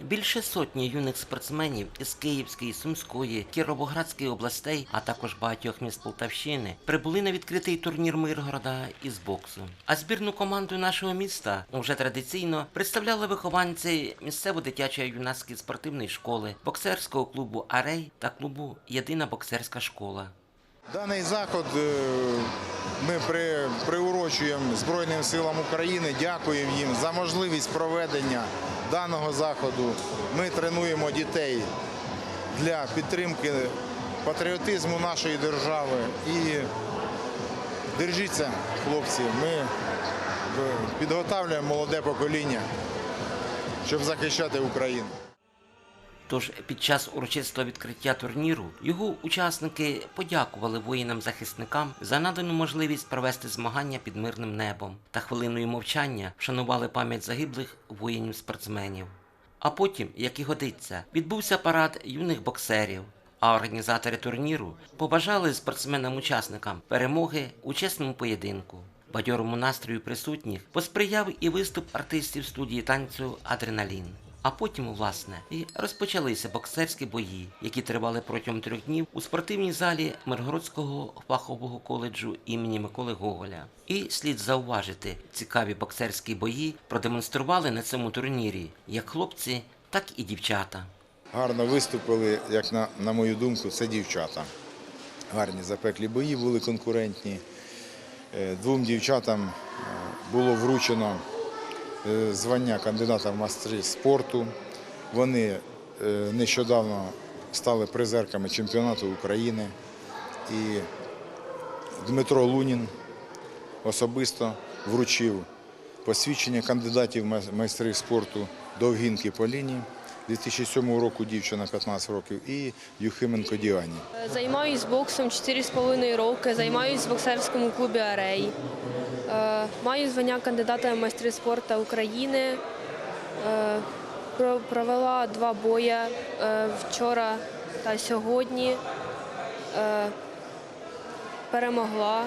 Більше сотні юних спортсменів із Київської, Сумської, Кіровоградської областей, а також багатьох міст Полтавщини, прибули на відкритий турнір Миргорода із боксу. А збірну команду нашого міста вже традиційно представляли вихованці місцево дитячої юнацької спортивної школи, боксерського клубу Арей та клубу Єдина боксерська школа. Даний заход е, ми при, приурочуємо Збройним силам України. Дякуємо їм за можливість проведення даного заходу. Ми тренуємо дітей для підтримки патріотизму нашої держави. І держіться, хлопці, ми е, підготовлюємо молоде покоління, щоб захищати Україну. Тож під час урочистого відкриття турніру його учасники подякували воїнам-захисникам за надану можливість провести змагання під мирним небом та хвилиною мовчання вшанували пам'ять загиблих воїнів-спортсменів. А потім, як і годиться, відбувся парад юних боксерів. А організатори турніру побажали спортсменам-учасникам перемоги у чесному поєдинку. Бадьорому настрою присутніх посприяв і виступ артистів студії танцю Адреналін. А потім, власне, і розпочалися боксерські бої, які тривали протягом трьох днів у спортивній залі Миргородського фахового коледжу імені Миколи Гоголя. І слід зауважити, цікаві боксерські бої продемонстрували на цьому турнірі як хлопці, так і дівчата. Гарно виступили, як на, на мою думку, це дівчата. Гарні запеклі бої були конкурентні. Е, Двом дівчатам е, було вручено звання кандидата в майстри спорту. Вони е, нещодавно стали призерками чемпіонату України. І Дмитро Лунін особисто вручив посвідчення кандидатів майстри спорту Довгінки Поліні 2007 року дівчина 15 років і Юхименко Діані. Займаюсь боксом 4,5 роки, займаюсь в боксерському клубі Арей. Маю звання кандидата в майстри спорту України. Е, Провела два бої е, вчора та сьогодні. Е, Перемогла.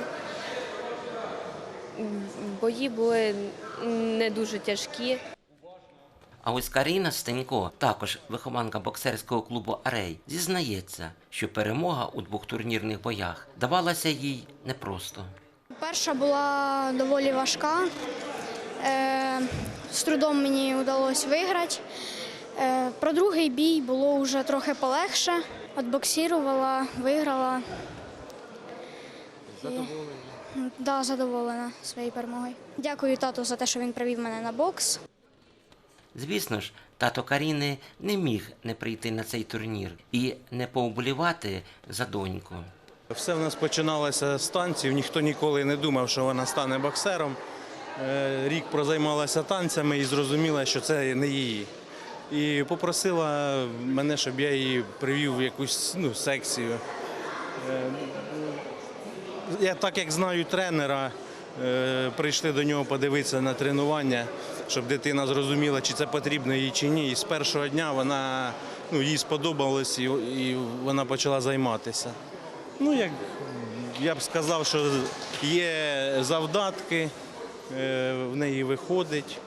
Бої були не дуже тяжкі. А ось Каріна Стенько, також вихованка боксерського клубу Арей, зізнається, що перемога у двох турнірних боях давалася їй непросто. Перша була доволі важка. Е, з трудом мені вдалося виграти. Е, про другий бій було вже трохи полегше. От боксірувала, виграла. Задоволена? Да, задоволена своєю перемогою. Дякую тату за те, що він привів мене на бокс. Звісно ж, тато Каріни не міг не прийти на цей турнір і не поуболівати за доньку. Все в нас починалося з танців. Ніхто ніколи не думав, що вона стане боксером. Е, Рік прозаймалася танцями і зрозуміла, що це не її. І попросила мене, щоб я її привів в якусь ну, секцію. Е, Я так як знаю тренера, е, прийшли до нього подивитися на тренування, щоб дитина зрозуміла, чи це потрібно їй чи ні. І з першого дня вона ну, їй сподобалось і, і вона почала займатися. Ну, як я б сказав, що є завдатки, е, в неї виходить.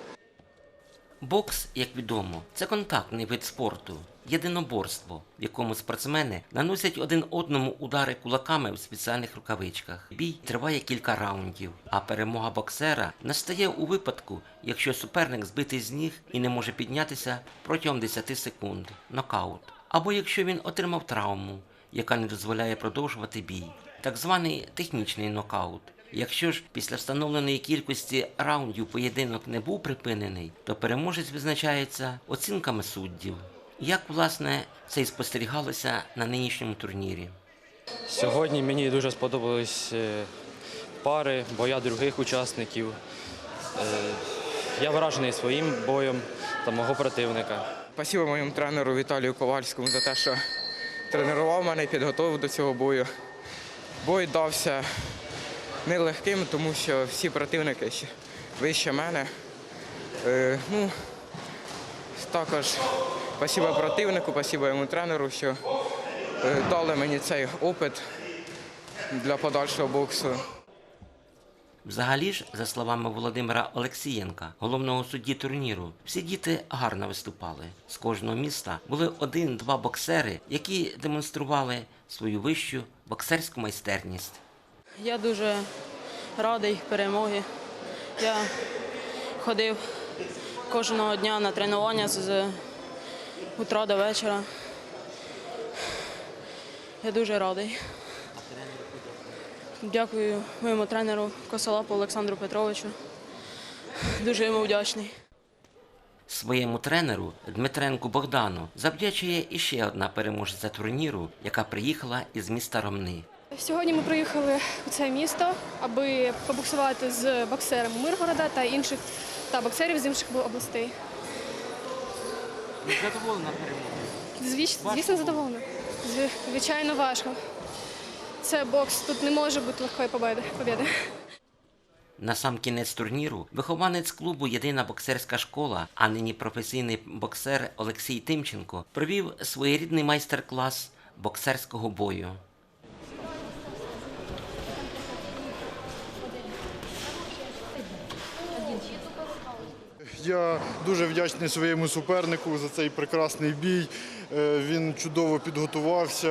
Бокс, як відомо, це контактний вид спорту, єдиноборство, в якому спортсмени наносять один одному удари кулаками в спеціальних рукавичках. Бій триває кілька раундів, а перемога боксера настає у випадку, якщо суперник збитий з ніг і не може піднятися протягом 10 секунд нокаут, або якщо він отримав травму, яка не дозволяє продовжувати бій, так званий технічний нокаут. Якщо ж після встановленої кількості раундів поєдинок не був припинений, то переможець визначається оцінками суддів. Як власне це і спостерігалося на нинішньому турнірі? Сьогодні мені дуже сподобались е, пари, боя других учасників. Е, Я вражений своїм боєм та мого противника. Спасибо моєму тренеру Віталію Ковальському за те, що тренував мене і підготував до цього бою. Бой дався нелегким, тому що всі противники ще вище мене. Е, ну, також спасибо противнику, спасибо йому тренеру, що е, дали мені цей опит для подальшого боксу. Взагалі ж, за словами Володимира Олексієнка, головного судді турніру, всі діти гарно виступали. З кожного міста були один-два боксери, які демонстрували свою вищу боксерську майстерність. Я дуже радий перемоги. Я ходив кожного дня на тренування з утра до вечора. Я дуже радий. Дякую моєму тренеру Косолапу Олександру Петровичу. Дуже йому вдячний. Своєму тренеру Дмитренку Богдану завдячує іще одна переможця турніру, яка приїхала із міста Ромни. Сьогодні ми приїхали у це місто, аби побоксувати з боксерами Миргорода та інших та боксерів з інших областей. Задоволена перемогою. Звісно, звісно, задоволена. Звичайно, важко. Це бокс, тут не може бути легкої победи. На сам кінець турніру вихованець клубу Єдина боксерська школа, а нині професійний боксер Олексій Тимченко провів своєрідний майстер-клас боксерського бою. Я дуже вдячний своєму супернику за цей прекрасний бій. Е, Він чудово підготувався,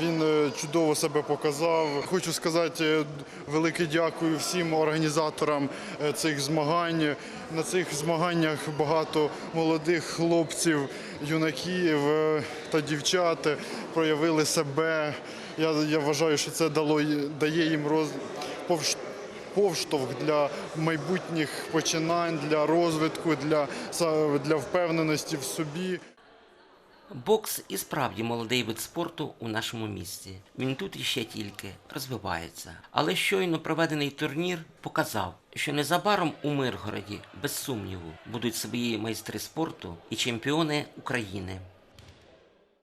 він е, чудово себе показав. Хочу сказати е, велике дякую всім організаторам е, цих змагань. На цих змаганнях багато молодих хлопців, юнаків та дівчат проявили себе. Я, я вважаю, що це дало, дає їм роз... повштовх для майбутніх починань, для розвитку, для, для впевненості в собі. Бокс і справді молодий вид спорту у нашому місті. Він тут іще тільки розвивається. Але щойно проведений турнір показав, що незабаром у Миргороді, без сумніву, будуть свої майстри спорту і чемпіони України.